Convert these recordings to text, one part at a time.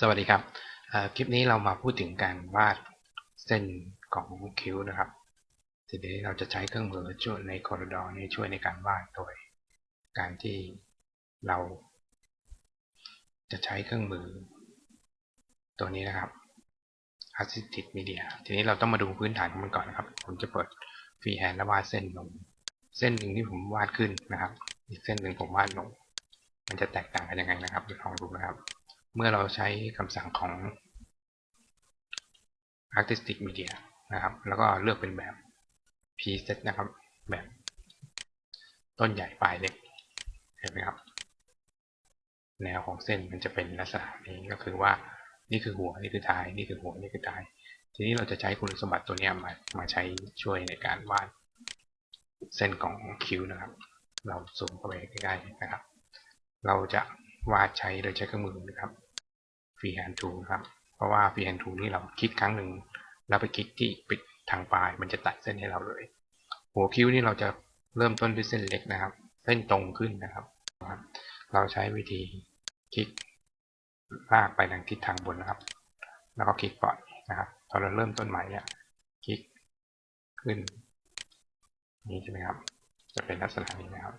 สวัสดีครับคลิปนี้เรามาพูดถึงการวาดเส้นของคิ้วนะครับทีนี้เราจะใช้เครื่องมือช่วยในคอร์ดอนี้ช่วยในการวาดโดย การที่เรา จะใช้เครื่องมือ ตัวนี้นะครับ Assisted Media ทีนี้เราต้องมาดูพื้นฐานของมันก่อนนะครับ ผมจะเปิดฟรีแฮนด์แล้ววาดเส้นลง เส้นหนึ่งที่ผมวาดขึ้นนะครับ อีกเส้นหนึ่งผมวาดลง มันจะแตกต่างกันยังไงนะครับลองดูนะครับ เมื่อเราใช้คำสั่งของ Artistic Media นะครับ แล้วก็เลือกเป็นแบบ preset นะครับ แบบ ต้นใหญ่ปลายเล็ก เห็นไหมครับ แนวของเส้นมันจะเป็นลักษณะนี้ก็คือว่านี่คือหัว นี่คือท้าย นี่คือหัว นี่คือท้าย ทีนี้เราจะใช้คุณสมบัติตัวนี้มา มาใช้ช่วยในการวาดเส้นของคิ้วนะครับ เราซูมเข้าไปใกล้ๆนะครับ เราจะวาดใช้โดยใช้เครื่องมือนะครับ freehand tool ครับ เพราะว่า freehand tool นี่เราคลิกครั้งหนึ่งแล้วไปคลิกที่ปิดทางปลาย มันจะตัดเส้นให้เราเลย หัวคิ้วนี่เราจะเริ่มต้นด้วยเส้นเล็กนะครับ เส้นตรงขึ้นนะครับ เราใช้วิธีคลิกลากไปทางทิศทางบนนะครับ แล้วก็คลิกปล่อยนะครับพอเราเริ่มต้นใหม่เนี่ยคลิกขึ้นนี้ใช่ไหมครับ จะเป็นลักษณะนี้นะครับ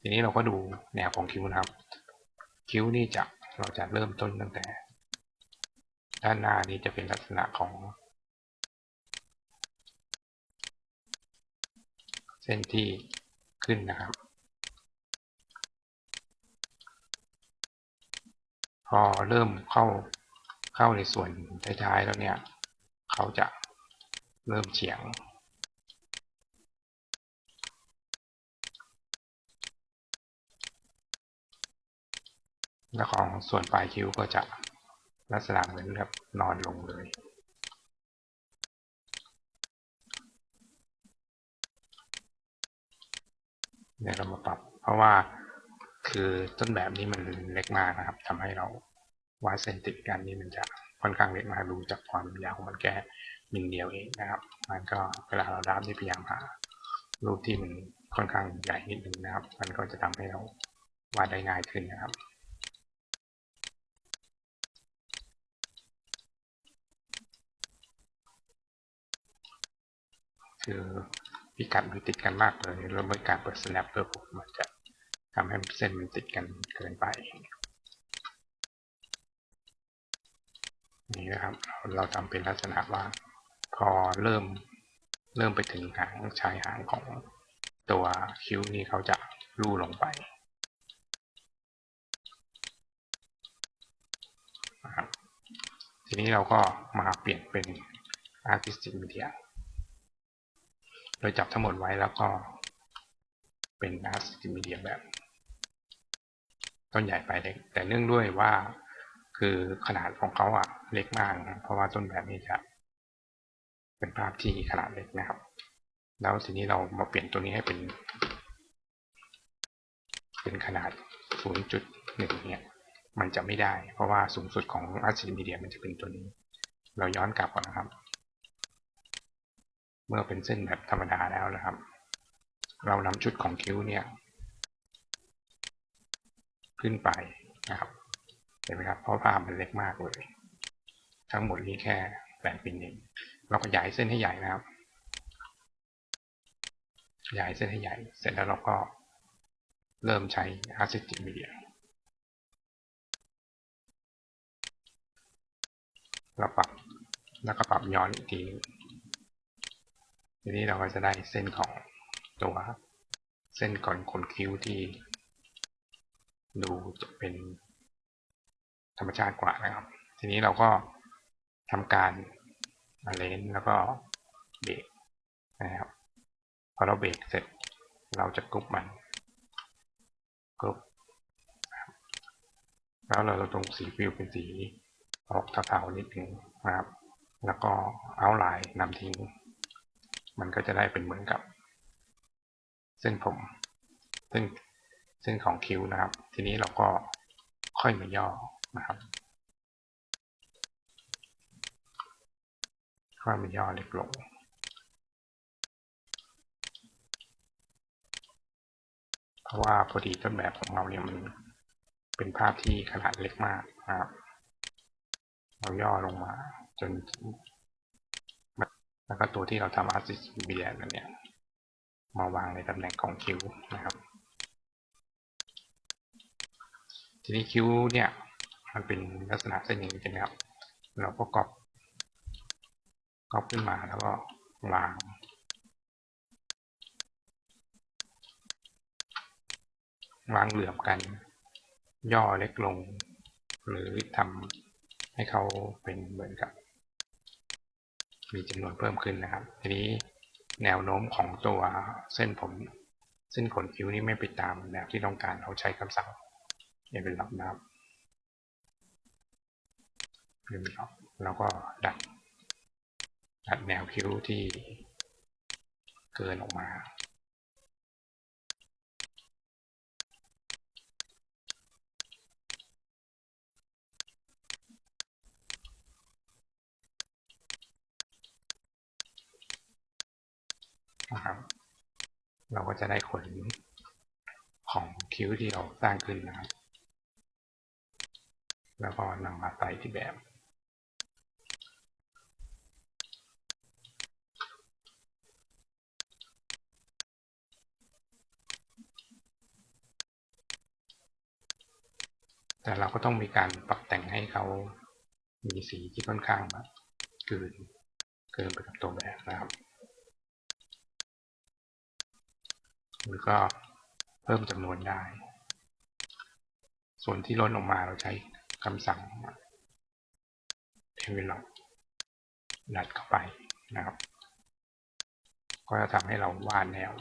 ทีนี้เราก็ดูแนวของคิ้วนะครับ คิ้วนี่จะ เราจะเริ่มต้นตั้งแต่ ด้านหน้านี้จะเป็นลักษณะของ เส้นที่ขึ้นนะครับ พอเริ่มเข้าเข้าในส่วนท้ายๆแล้วเนี่ย เขาจะเริ่มเฉียง และของส่วนปลายคิ้วก็จะลักษณะเหมือนกับนอนลงเลย เดี๋ยวเรามาปรับ เพราะว่าคือต้นแบบนี้มันเล็กมากนะครับทำให้เราวาดเส้นติดกันนี่มันจะค่อนข้างเล็กมากดูจากความยาวของมันแค่มิลเดียวเองนะครับ มันก็เวลาเราดับที่พยายามหารูปที่มันค่อนข้างใหญ่นิดนึงนะครับ มันก็จะทำให้เราวาดได้ง่ายขึ้นนะครับ คือพิกัดมันติดกันมากเลยแล้วเมื่อการเปิด snap เพื่อผมมันจะทำให้เส้นมันติดกันเกินไป นี่นะครับ เราทำเป็นลักษณะว่า พอเริ่มเริ่มไปถึงหางชายหางของตัวคิ้วนี้เขาจะลู่ลงไปนะครับทีนี้เราก็มาเปลี่ยนเป็น Artistic Media โดยจับทั้งหมดไว้แล้วก็เป็น Artistic Media แบบ ต้นใหญ่ไปเล็ก แต่เนื่องด้วยว่าคือขนาดของเขาอะเล็กมากนะเพราะว่าต้นแบบนี้จะเป็นภาพที่ขนาดเล็กนะครับ แล้วทีนี้เรามาเปลี่ยนตัวนี้ให้เป็น เป็นขนาด 0.1 เนี่ย มันจะไม่ได้ เพราะว่าสูงสุดของ Artistic Media มันจะเป็นตัวนี้ เราย้อนกลับก่อนนะครับ เมื่อเป็นเส้นแบบธรรมดาแล้วนะครับ เรานำชุดของคิ้วเนี่ย ขึ้นไปนะครับ เห็นไหมครับ เพราะภาพมันเล็กมากเลย ทั้งหมดนี้แค่แปดมิลเองเราก็ย้ายเส้นให้ใหญ่นะครับขยายเส้นให้ใหญ่ เสร็จแล้วเราก็เริ่มใช้ Assistive Media เราปรับแล้วก็ปรับย้อนอีกทีนึง ทีนี้เราก็จะได้เส้นของตัวเส้นก่อนขนคิ้วที่ดูจะเป็นธรรมชาติกว่านะครับ ทีนี้เราก็ทำการเลนแล้วก็เบรกนะครับพอเราเบรกเสร็จ เราจะกรุ๊ปมันกรุ๊ปแล้วเราตรงสีฟิวเป็นสีออกเทาๆนิดหนึ่งนะครับ แล้วก็เอาไลน์นำทิ้ง มันก็จะได้เป็นเหมือนกับ เส้นผมเส้นเส้นของคิ้วนะครับ ทีนี้เราก็ค่อยมาย่อนะครับ ค่อยมาย่อเล็กลงเพราะว่าพอดีต้นแบบของเราเนี่ยมันเป็นภาพที่ขนาดเล็กมากนะครับ เราย่อลงมาจน ก็ตัวที่เราทำ assist b i นั่นเนี่ย มาวางในตำแหน่งของคิวนะครับ ทีนี้คิวเนี่ย มันเป็นลักษณะเส้นอย่างนี้ใช่ไหมครับ เราก็กรอบกรอบขึ้นมาแล้วก็วางวางเหลื่อมกัน ย่อเล็กลง หรือทำให้เขาเป็นเหมือนกับ มีจำนวนเพิ่มขึ้นนะครับ ทีนี้แนวโน้มของตัวเส้นผม เส้นขนคิ้วนี่ไม่ไปตามแนวที่ต้องการเราใช้คำสั่งอย่าเป็นหลับนะครับเป็นหลักแล้วก็ดัดดัดแนวคิ้วที่เกินออกมา นะครับ เราก็จะได้ขนของคิ้วที่เราสร้างขึ้นนะครับ แล้วก็นำมาใส่ที่แบบแต่เราก็ต้องมีการปรับแต่งให้เขามีสีที่ค่อนข้างแบบเกินเกินไปกับตัวแบบนะครับ หรือก็เพิ่มจำนวนได้ ส่วนที่ล้นออกมาเราใช้คำสั่ง develop ดัดเข้าไปนะครับ ก็จะทำให้เราวาดแนว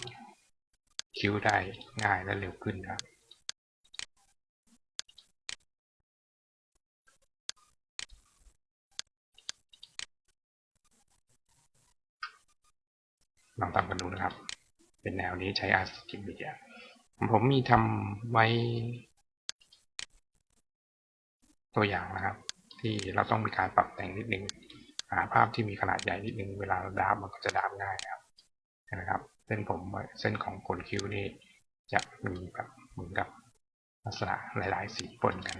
คิ้วได้ง่ายและเร็วขึ้นครับลองทำกันดูนะครับ เป็นแนวนี้ใช้ Artistic Media ผมมีทำไว้ตัวอย่างนะครับ ที่เราต้องมีการปรับแต่งนิดนึงหาภาพที่มีขนาดใหญ่นิดนึงเวลาเราดาบมันก็จะดาบง่ายนะครับนะครับเส้นผมเส้นของขนคิ้วนี่จะมีแบบเหมือนกับลักษณะหลาย ๆ สีปนกัน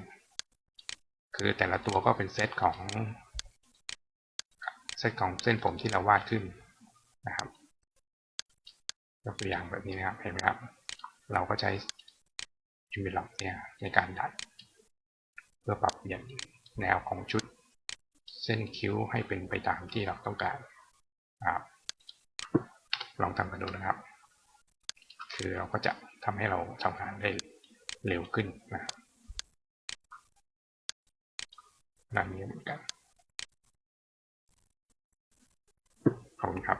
คือแต่ละตัวก็เป็นเซตของเซตของเส้นผมที่เราวาดขึ้น กตัวอย่างแบบนี้นะครับเห็นไหมครับ เราก็ใช้ i m e l o c เนี่ยในการดัด เพื่อปรับเปลี่ยนแนวของชุด เส้นคิ้วให้เป็นไปตามที่เราต้องการครับลองทำกันดูนะครับ คือเราก็จะทำให้เราทำงานได้เร็วขึ้นนะแบบนี้เหมือนกันขอบคุณครับ